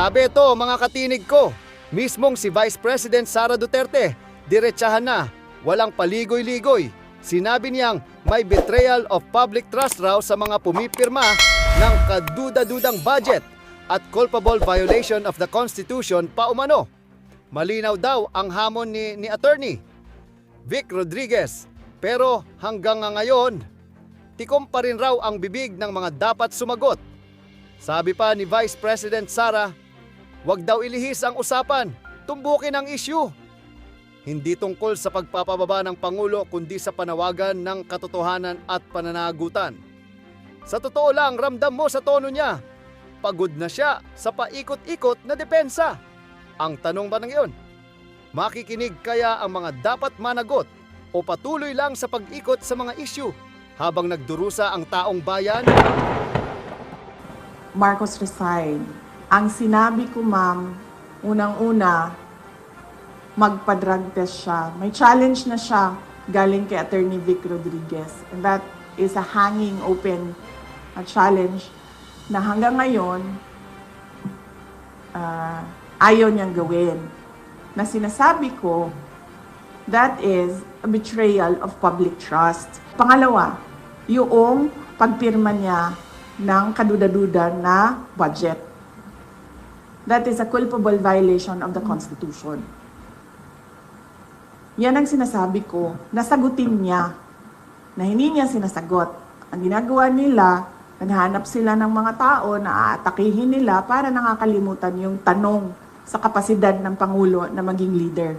Grabe ito mga katinig ko. Mismong si Vice President Sara Duterte, diretsahan na, walang paligoy-ligoy. Sinabi niyang may betrayal of public trust raw sa mga pumipirma ng kaduda-dudang budget at culpable violation of the Constitution pa umano. Malinaw daw ang hamon ni, ni attorney Vic Rodriguez. Pero hanggang nga ngayon, tikom pa rin raw ang bibig ng mga dapat sumagot. Sabi pa ni Vice President Sara, Huwag daw ilihis ang usapan, tumbukin ang issue. Hindi tungkol sa pagpapababa ng Pangulo kundi sa panawagan ng katotohanan at pananagutan. Sa totoo lang, ramdam mo sa tono niya. Pagod na siya sa paikot-ikot na depensa. Ang tanong ba ng iyon? Makikinig kaya ang mga dapat managot o patuloy lang sa pag-ikot sa mga issue habang nagdurusa ang taong bayan? Marcos resign. Ang sinabi ko, ma'am, unang-una, magpa-drug test siya. May challenge na siya galing kay Attorney Vic Rodriguez. And that is a hanging open uh, challenge na hanggang ngayon, uh, ayaw niyang gawin. Na sinasabi ko, that is a betrayal of public trust. Pangalawa, yung pagpirma niya ng kaduda-duda na budget. That is a culpable violation of the Constitution. Yan ang sinasabi ko, nasagutin niya, na hindi niya sinasagot. Ang ginagawa nila, naghanap sila ng mga tao na aatakihin nila para nakakalimutan yung tanong sa kapasidad ng Pangulo na maging leader.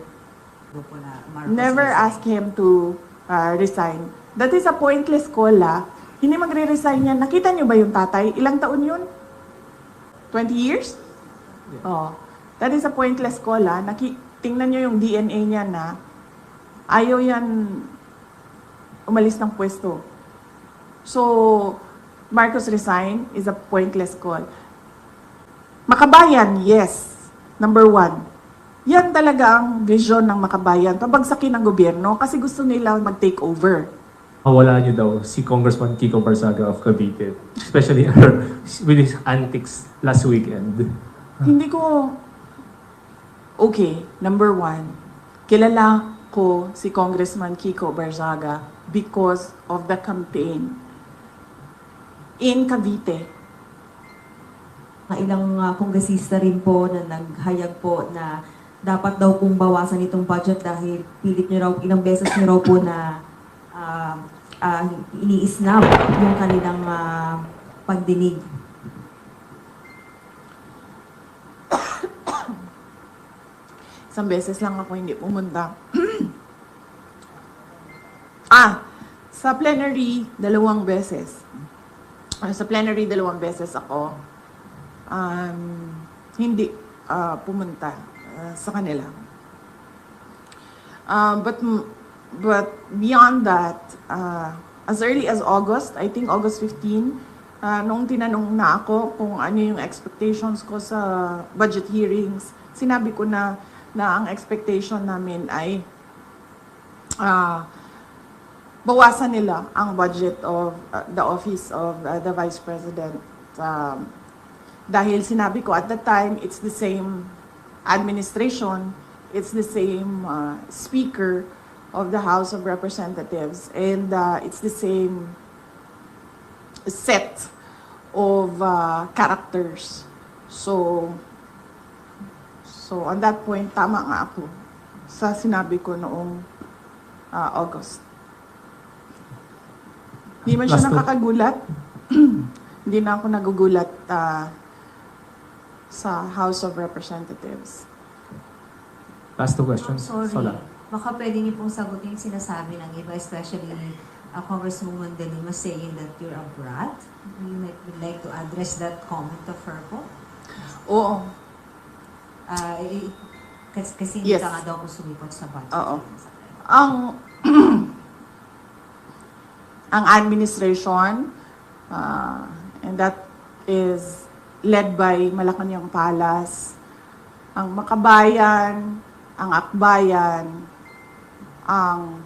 Never ask him to uh, resign. That is a pointless call, ah. Hindi magre-resign yan. Nakita niyo ba yung tatay? Ilang taon yun? 20 years? Oh. That is a pointless call, ah. Naki tingnan niyo yung DNA niya na ayaw yan umalis ng pwesto. So, Marcos resign is a pointless call. Makabayan, yes. Number one. Yan talaga ang vision ng makabayan. Pabagsakin ng gobyerno kasi gusto nila mag-take over. Mawala niyo daw si Congressman Kiko Barzaga of Cavite, especially with his antics last weekend. Hindi ko... Okay, number one. Kilala ko si Congressman Kiko Barzaga because of the campaign in Cavite. Ilang uh, kongresista rin po na naghayag po na dapat daw pong bawasan itong budget dahil pilit niyo raw, ilang beses niyo raw po na uh, uh, iniisnab yung kanilang uh, pagdinig. Isang beses lang ako hindi pumunta. ah, sa plenary, dalawang beses. Ah, sa plenary, dalawang beses ako um, hindi ah, pumunta ah, sa kanila. Um, but but beyond that, uh, as early as August, I think August 15, uh, nung tinanong na ako kung ano yung expectations ko sa budget hearings, sinabi ko na na ang expectation namin ay uh, bawasan nila ang budget of uh, the office of uh, the vice president. Um, dahil sinabi ko at that time it's the same administration it's the same uh, speaker of the House of Representatives and uh, it's the same set of uh, characters. So so on that point tama nga ako sa sinabi ko noong uh, August hindi man siya Last nakakagulat hindi na ako nagugulat uh, sa House of Representatives Last two questions. Sorry. Sola. Baka pwede niyo pong sagutin yung sinasabi ng iba, especially uh, Congresswoman De Lima saying that you're a brat. You might would like to address that comment of her po. oo Uh, eh, kasi, kasi hindi Yes. ka nga daw po sumipot sa budget. Oo. ang ang administration uh, and that is led by Malacanang Palas ang Makabayan ang Akbayan ang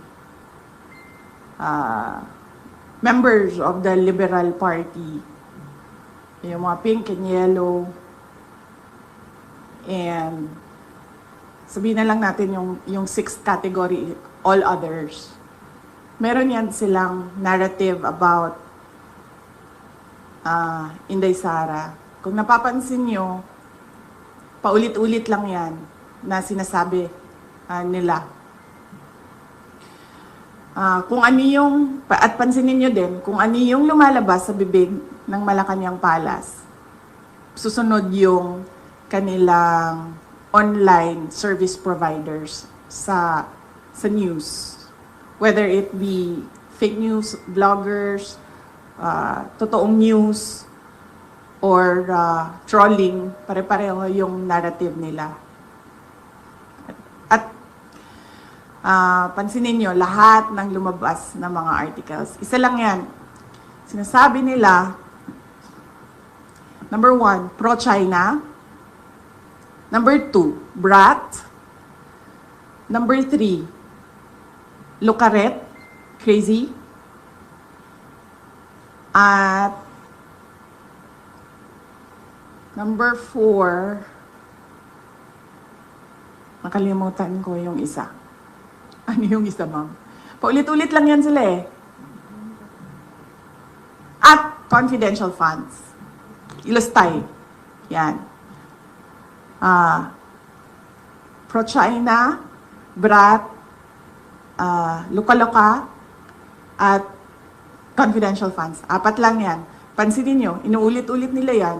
uh, members of the Liberal Party yung mga pink and yellow And sabihin na lang natin yung, yung sixth category, all others. Meron yan silang narrative about ah Inday Sara. Kung napapansin nyo, paulit-ulit lang yan na sinasabi ah, nila. Ah, kung ano yung, at pansinin nyo din, kung ano yung lumalabas sa bibig ng Malacanang Palace, susunod yung kanilang online service providers sa sa news. Whether it be fake news, bloggers, ah, totoong news, or ah, trolling, pare-pareho yung narrative nila. At ah, pansinin nyo, lahat ng lumabas na mga articles, isa lang yan. Sinasabi nila, number one, pro-China. Number two, brat. Number three, Lucaret, crazy. At number four, nakalimutan ko yung isa. Ano yung isa, ma'am? Paulit-ulit lang yan sila eh. At confidential funds. Ilustay. Yan. Ah, pro-China, brat, ah, luka-luka, at confidential funds. Apat lang yan. Pansinin nyo, inuulit-ulit nila yan.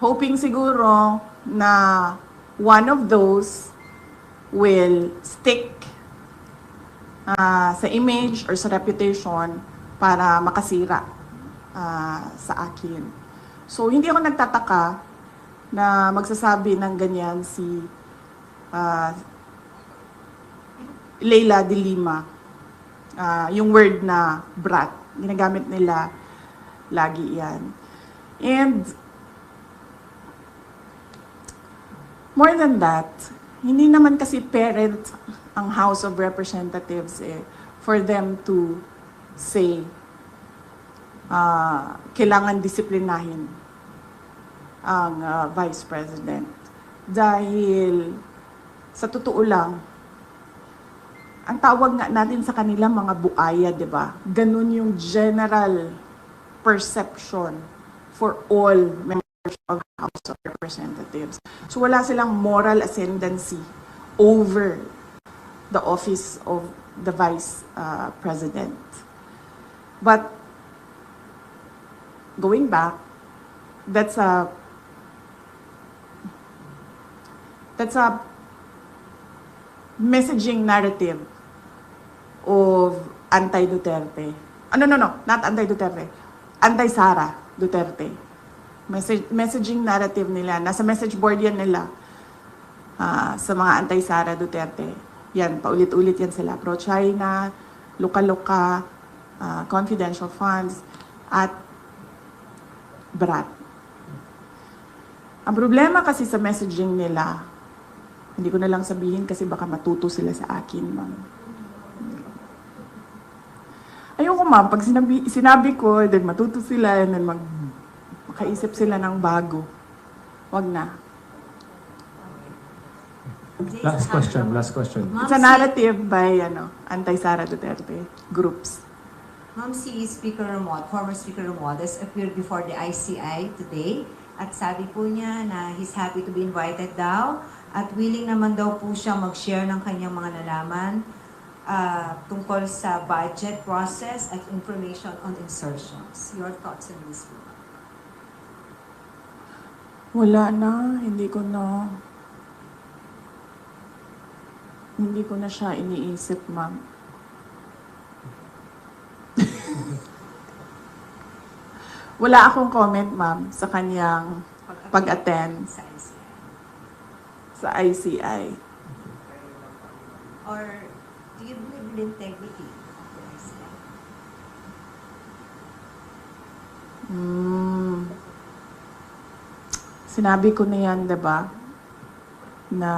Hoping siguro na one of those will stick ah, sa image or sa reputation para makasira ah, sa akin. So, hindi ako nagtataka na magsasabi ng ganyan si ah, Leila de Lima. Ah, yung word na brat. Ginagamit nila lagi yan. And more than that, hindi naman kasi parent ang House of Representatives eh, for them to say ah, kailangan disiplinahin ang ah, Vice President. Dahil sa totoo lang, ang tawag nga natin sa kanila mga buaya, di ba? Ganun yung general perception for all members of the House of Representatives. So wala silang moral ascendancy over the office of the Vice uh, President. But going back, that's a that's a messaging narrative of anti-Duterte. Ah, no, no, no, not anti-Duterte. Anti-Sara Duterte. Message, messaging narrative nila. Nasa message board yan nila ah, sa mga anti-Sara Duterte. Yan, paulit-ulit yan sila. Pro-China, luka-luka, ah, confidential funds, at brat. Ang problema kasi sa messaging nila, hindi ko na lang sabihin kasi baka matuto sila sa akin, ma'am. Ayoko, ma'am. Pag sinabi, sinabi ko, then matuto sila, and then mag, makaisip sila ng bago. Wag na. Last question, last question. Ma'am, It's a si- narrative by, ano, anti-Sara Duterte groups. Ma'am, si Speaker Ramon, former Speaker Romualdez appeared before the ICI today at sabi po niya na he's happy to be invited daw at willing naman daw po siya mag-share ng kanyang mga nalaman ah, tungkol sa budget process at information on insertions. Your thoughts on this po? Wala na, hindi ko na, hindi ko na siya iniisip, ma'am. Wala akong comment, ma'am, sa kanyang pag-attend sa. Sa ICI. Or do you believe in integrity of the ICI? Hmm. Sinabi ko na yan, 'di ba? Na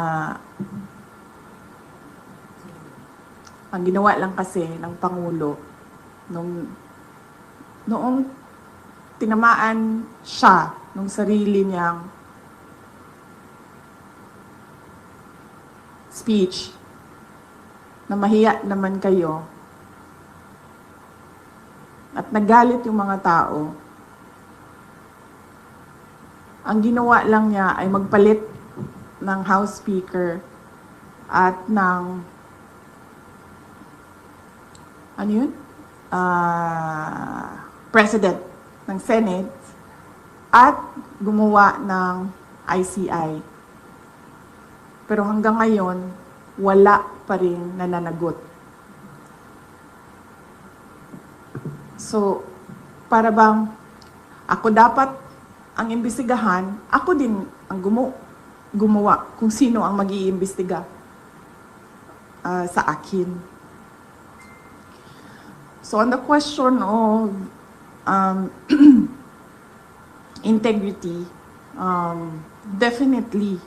ang ginawa lang kasi ng Pangulo nung noong tinamaan siya nung sarili niyang speech na mahiya naman kayo at nagalit yung mga tao, ang ginawa lang niya ay magpalit ng House Speaker at ng ano yun? Ah, President ng Senate at gumawa ng ICI. Pero hanggang ngayon, wala pa rin nananagot. So, para bang ako dapat ang imbestigahan, ako din ang gumu gumawa kung sino ang mag-iimbestiga ah, sa akin. So on the question of um, integrity, um, definitely,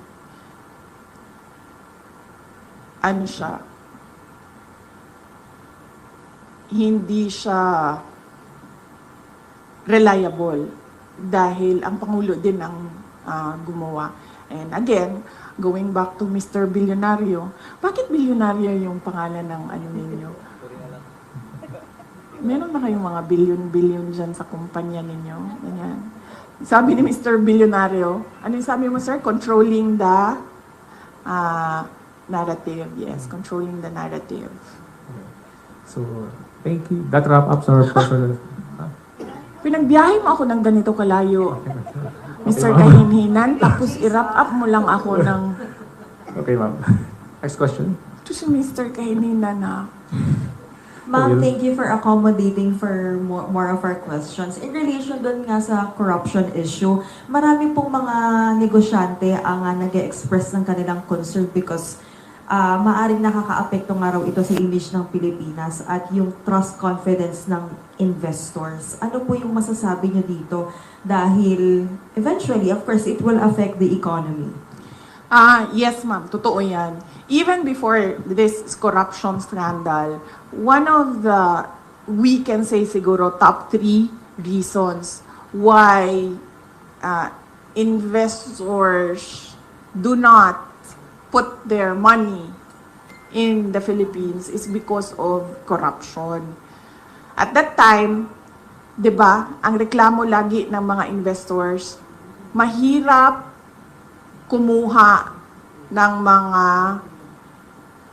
ano siya, hindi siya reliable dahil ang Pangulo din ang ah, gumawa. And again, going back to Mr. Billionario, bakit Billionario yung pangalan ng ano ninyo? Meron na kayong mga billion-billion dyan sa kumpanya ninyo? Ganyan. Sabi ni Mr. Billionario, ano yung sabi mo, sir? Controlling the ah, narrative. Yes, controlling the narrative. So, thank you. That wrap up our personal... Ah, Pinagbiyahe mo ako ng ganito kalayo, Mr. Kahinhinan, tapos i-wrap up mo lang ako ng, Okay, ma'am. Next question. ito si Mr. Kahinhinan na, Ma'am, thank you for accommodating for more, more of our questions. In relation dun nga sa corruption issue, marami pong mga negosyante ang uh, nag-express ng kanilang concern because uh, maaring nakaka-apekto nga raw ito sa image ng Pilipinas at yung trust confidence ng investors. Ano po yung masasabi nyo dito? Dahil eventually, of course, it will affect the economy. Ah, yes ma'am, totoo yan. Even before this corruption scandal, one of the, we can say siguro, top three reasons why uh, investors do not put their money in the Philippines is because of corruption. At that time, 'di ba, ang reklamo lagi ng mga investors, mahirap kumuha ng mga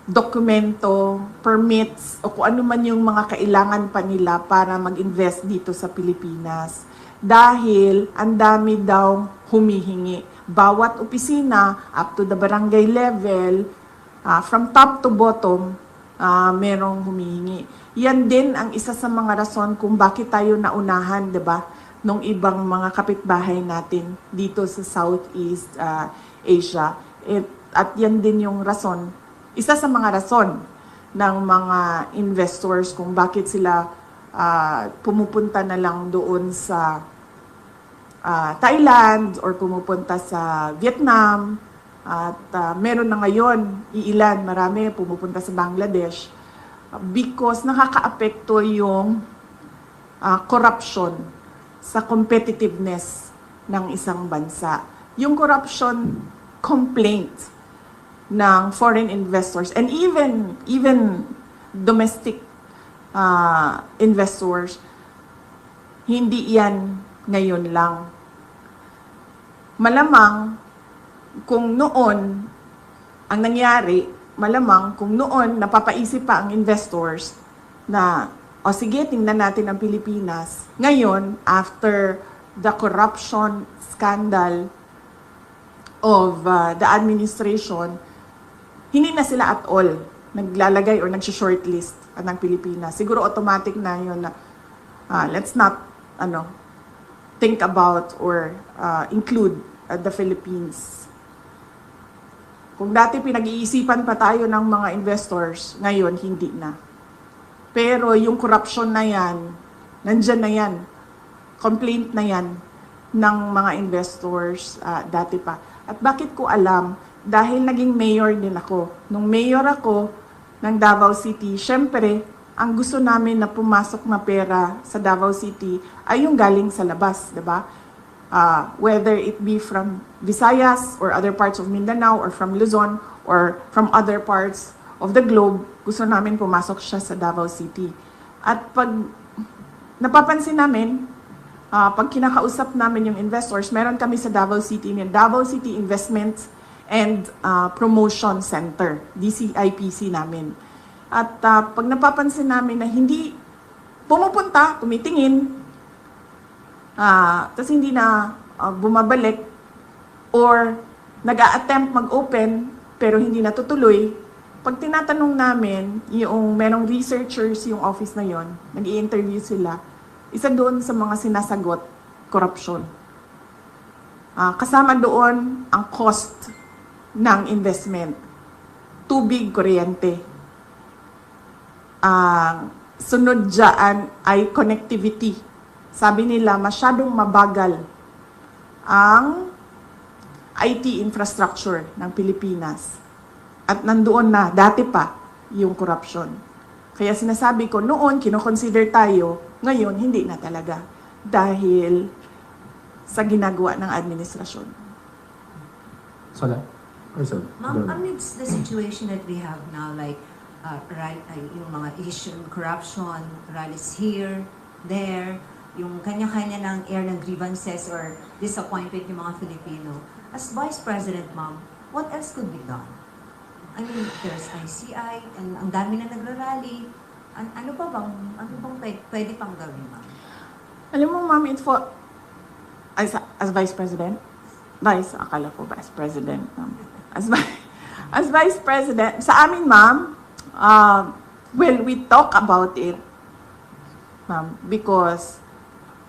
dokumento, permits, o kung ano man yung mga kailangan pa nila para mag-invest dito sa Pilipinas. Dahil ang dami daw humihingi. Bawat opisina, up to the barangay level, ah, from top to bottom, ah, merong humihingi. Yan din ang isa sa mga rason kung bakit tayo naunahan, 'di ba? Nung ibang mga kapitbahay natin dito sa Southeast ah, Asia. It, at yan din yung rason, isa sa mga rason ng mga investors kung bakit sila ah, pumupunta na lang doon sa ah, Thailand or pumupunta sa Vietnam. At ah, meron na ngayon, iilan, marami pumupunta sa Bangladesh because nakakaapekto yung ah, corruption sa competitiveness ng isang bansa. Yung corruption complaint ng foreign investors and even even domestic ah, investors hindi yan ngayon lang malamang kung noon ang nangyari, malamang kung noon napapaisip pa ang investors na o sige, tingnan natin ang Pilipinas. Ngayon, after the corruption scandal of uh, the administration, hindi na sila at all naglalagay or nag-shortlist ng Pilipinas. Siguro automatic na yun na ah, let's not ano think about or uh, include uh, the Philippines. Kung dati pinag-iisipan pa tayo ng mga investors, ngayon hindi na. Pero yung corruption na yan, nandyan na yan. Complaint na yan ng mga investors uh, dati pa. At bakit ko alam? Dahil naging mayor din ako. Nung mayor ako ng Davao City, syempre, ang gusto namin na pumasok na pera sa Davao City ay yung galing sa labas, di ba? uh, whether it be from Visayas or other parts of Mindanao or from Luzon or from other parts of the globe, gusto namin pumasok siya sa Davao City. At pag napapansin namin, ah, pag kinakausap namin yung investors, meron kami sa Davao City, yung Davao City Investments and ah, Promotion Center, DCIPC namin. At ah, pag napapansin namin na hindi pumupunta, tumitingin, ah tapos hindi na ah, bumabalik, or nag attempt mag-open, pero hindi natutuloy, pag tinatanong namin, yung merong researchers yung office na yon, nag interview sila, isa doon sa mga sinasagot, corruption. Ah, kasama doon ang cost ng investment. Tubig, kuryente. Ang sunod dyan ay connectivity. Sabi nila, masyadong mabagal ang IT infrastructure ng Pilipinas. At nandoon na, dati pa, yung corruption. Kaya sinasabi ko, noon, kinoconsider tayo, ngayon, hindi na talaga. Dahil sa ginagawa ng administrasyon. So? Ma'am, amidst the situation that we have now, like, uh, right, ay, yung mga issue, corruption, rallies here, there, yung kanya-kanya ng air ng grievances or disappointment yung mga Filipino. As Vice President, ma'am, what else could be done? I mean, there's ICI, and ang dami na nagrarally. An ano pa bang, ano bang pwede, pwede pang gawin, ma'am? Alam mo, ma'am, it's for... As, as Vice President? Vice, akala ko Vice President. ma'am. As, as Vice President, sa amin, ma'am, uh, well, we talk about it, ma'am, because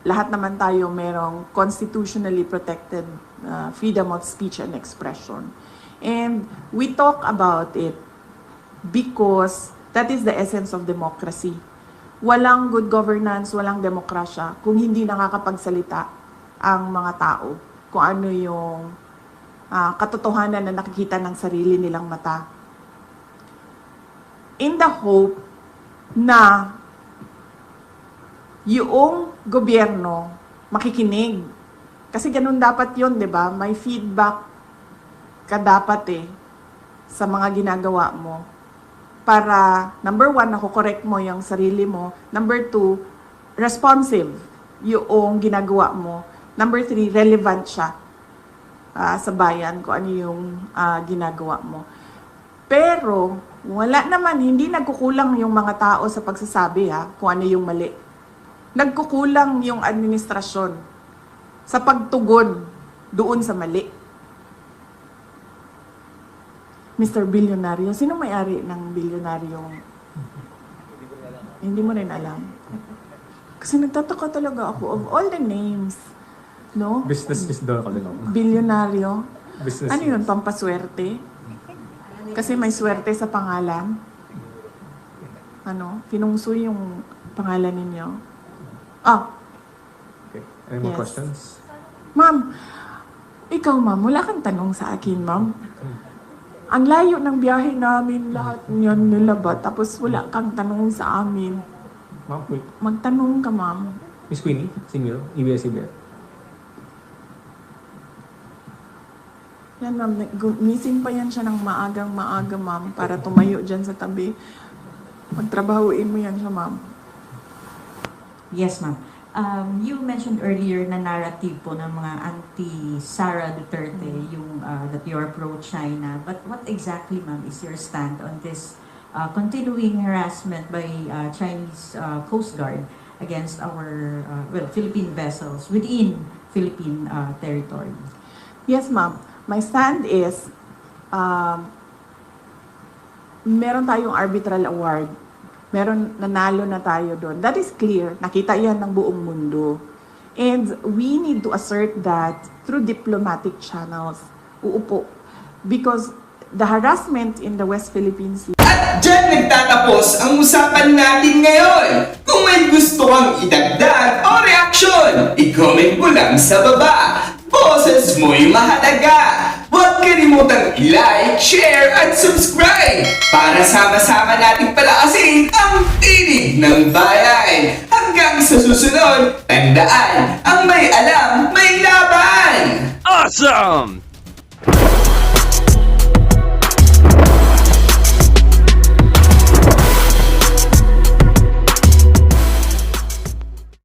lahat naman tayo merong constitutionally protected uh, freedom of speech and expression. And we talk about it because that is the essence of democracy. Walang good governance, walang demokrasya kung hindi nakakapagsalita ang mga tao kung ano yung ah, katotohanan na nakikita ng sarili nilang mata. In the hope na yung gobyerno makikinig. Kasi ganun dapat yon di ba? May feedback ka dapat eh sa mga ginagawa mo para, number one, nakokorek mo yung sarili mo. Number two, responsive yung ginagawa mo. Number three, relevant siya ah, sa bayan kung ano yung ah, ginagawa mo. Pero, wala naman, hindi nagkukulang yung mga tao sa pagsasabi ha, kung ano yung mali. Nagkukulang yung administrasyon sa pagtugon doon sa mali. Mr. Bilyonaryo, sino may-ari ng bilyonaryong? Hindi mo rin alam. Kasi nagtataka talaga ako of all the names, no? Business is the. Bilyonaryo. Business Ano yun, pampaswerte? Kasi may swerte sa pangalan. Ano? Pinungsoy yung pangalan ninyo. Ah, Okay. Any more Yes. questions? ma'am. Ikaw, ma'am, wala kang tanong sa akin, ma'am. Ang layo ng biyahe namin, lahat niyan nilabat, tapos wala kang tanong sa amin. Ma'am, wait. Magtanong ka, ma'am. Miss Queenie, Simiro, EBS-CBN. Yan, ma'am. Missing pa yan siya ng maagang maaga, ma'am, para tumayo dyan sa tabi. Magtrabahuin mo yan siya, ma'am. Yes, ma'am. Um, you mentioned earlier na narrative po ng mga anti-Sara Duterte, yung uh, that you are pro-China. But what exactly, ma'am, is your stand on this uh, continuing harassment by uh, Chinese uh, Coast Guard against our, uh, well, Philippine vessels within Philippine uh, territory? Yes, ma'am. My stand is, um, meron tayong arbitral award. Meron, nanalo na tayo doon. That is clear. Nakita yan ng buong mundo. And we need to assert that through diplomatic channels. Uupo. Because the harassment in the West Philippine Sea At dyan nagtatapos ang usapan natin ngayon. Kung may gusto kang idagdag o reaksyon, i-comment mo lang sa baba. Boses mo'y mahalaga. Huwag kalimutang i-like, share, at subscribe para sama-sama nating palakasin ang tinig ng bayan. Hanggang sa susunod, tandaan, ang may alam, may laban! Awesome!